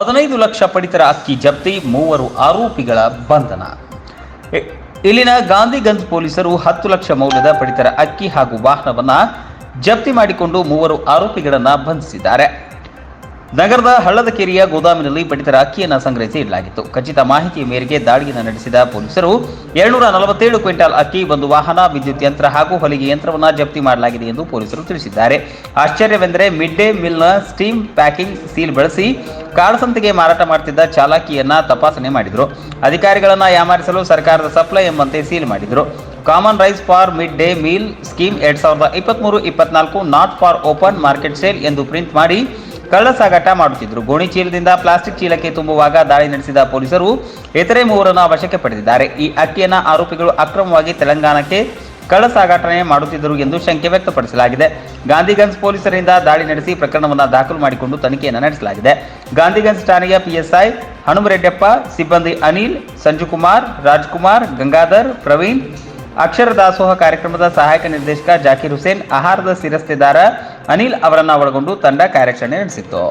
ಹದಿನೈದು ಲಕ್ಷ ಪಡಿತರ ಅಕ್ಕಿ ಜಪ್ತಿ, ಮೂವರು ಆರೋಪಿಗಳ ಬಂಧನ. ಇಲ್ಲಿನ ಗಾಂಧಿಗಂಜ್ ಪೊಲೀಸರು ಹತ್ತು ಲಕ್ಷ ಮೌಲ್ಯದ ಪಡಿತರ ಅಕ್ಕಿ ಹಾಗೂ ವಾಹನವನ್ನ ಜಪ್ತಿ ಮಾಡಿಕೊಂಡು ಮೂವರು ಆರೋಪಿಗಳನ್ನ ಬಂಧಿಸಿದ್ದಾರೆ. ನಗರದ ಹಳ್ಳದಕೆರೆಯ ಗೋದಾಮಿನಲ್ಲಿ ಪಡಿತರ ಅಕ್ಕಿಯನ್ನು ಸಂಗ್ರಹಿಸಿ ಇಡಲಾಗಿತ್ತು. ಖಚಿತ ಮಾಹಿತಿಯ ಮೇರೆಗೆ ದಾಳಿಯನ್ನು ನಡೆಸಿದ ಪೊಲೀಸರು ಏಳ್ನೂರ ನಲವತ್ತೇಳು ಕ್ವಿಂಟಾಲ್ ಅಕ್ಕಿ, ಒಂದು ವಾಹನ, ವಿದ್ಯುತ್ ಯಂತ್ರ ಹಾಗೂ ಹೊಲಿಗೆ ಯಂತ್ರವನ್ನು ಜಪ್ತಿ ಮಾಡಲಾಗಿದೆ ಎಂದು ಪೊಲೀಸರು ತಿಳಿಸಿದ್ದಾರೆ. ಆಶ್ಚರ್ಯವೆಂದರೆ ಮಿಡ್ ಡೇ ಮಿಲ್ನ ಸ್ಟೀಮ್ ಪ್ಯಾಕಿಂಗ್ ಸೀಲ್ ಬಳಸಿ ಕಾಳಸಂತೆಗೆ ಮಾರಾಟ ಮಾಡ್ತಿದ್ದ ಚಾಲಕಿಯನ್ನ ತಪಾಸಣೆ ಮಾಡಿದ್ರು. ಅಧಿಕಾರಿಗಳನ್ನ ಯಾಮಾರಿಸಲು ಸರ್ಕಾರದ ಸಪ್ಲೈ ಎಂಬಂತೆ ಸೀಲ್ ಮಾಡಿದ್ರು. Common rice for mid day meal scheme ಎರಡ್ ಸಾವಿರದ ಇಪ್ಪತ್ಮೂರು, ಇಪ್ಪತ್ನಾಲ್ಕು not for open market sale ಎಂದು ಪ್ರಿಂಟ್ ಮಾಡಿ ಕಳ್ಳ ಸಾಗಾಟ ಮಾಡುತ್ತಿದ್ದರು ಗೋಣಿ ಚೀಲದಿಂದ ಪ್ಲಾಸ್ಟಿಕ್ ಚೀಲಕ್ಕೆ ತುಂಬುವಾಗ ದಾಳಿ ನಡೆಸಿದ ಪೊಲೀಸರು ಇತರೆ ಮೂವರನ್ನು ವಶಕ್ಕೆ ಪಡೆದಿದ್ದಾರೆ. ಈ ಅಕ್ಕಿಯನ್ನು ಆರೋಪಿಗಳು ಅಕ್ರಮವಾಗಿ ತೆಲಂಗಾಣಕ್ಕೆ ಕಳ್ಳ ಸಾಗಾಟನೆ ಮಾಡುತ್ತಿದ್ದರು ಎಂದು ಶಂಕೆ ವ್ಯಕ್ತಪಡಿಸಲಾಗಿದೆ. ಗಾಂಧಿಗಂಜ್ ಪೊಲೀಸರಿಂದ ದಾಳಿ ನಡೆಸಿ ಪ್ರಕರಣವನ್ನು ದಾಖಲು ಮಾಡಿಕೊಂಡು ತನಿಖೆಯನ್ನು ನಡೆಸಲಾಗಿದೆ. ಗಾಂಧಿಗಂಜ್ ಠಾಣೆಯ ಪಿಎಸ್ಐ ಹನುಮರೆಡ್ಡಪ್ಪ, ಸಿಬ್ಬಂದಿ ಅನಿಲ್, ಸಂಜುಕುಮಾರ್, ರಾಜ್ಕುಮಾರ್, ಗಂಗಾಧರ್, ಪ್ರವೀಣ್, ಅಕ್ಷರ ದಾಸೋಹ ಕಾರ್ಯಕ್ರಮದ ಸಹಾಯಕ ನಿರ್ದೇಶಕ ಜಾಕಿರ್ ಹುಸೇನ್, ಆಹಾರದ ಶಿರಸ್ತೆದಾರ ಅನಿಲ್ ಅವರನ್ನು ಒಳಗೊಂಡು ತಂಡ ಕಾರ್ಯಾಚರಣೆ ನಡೆಸಿತ್ತು.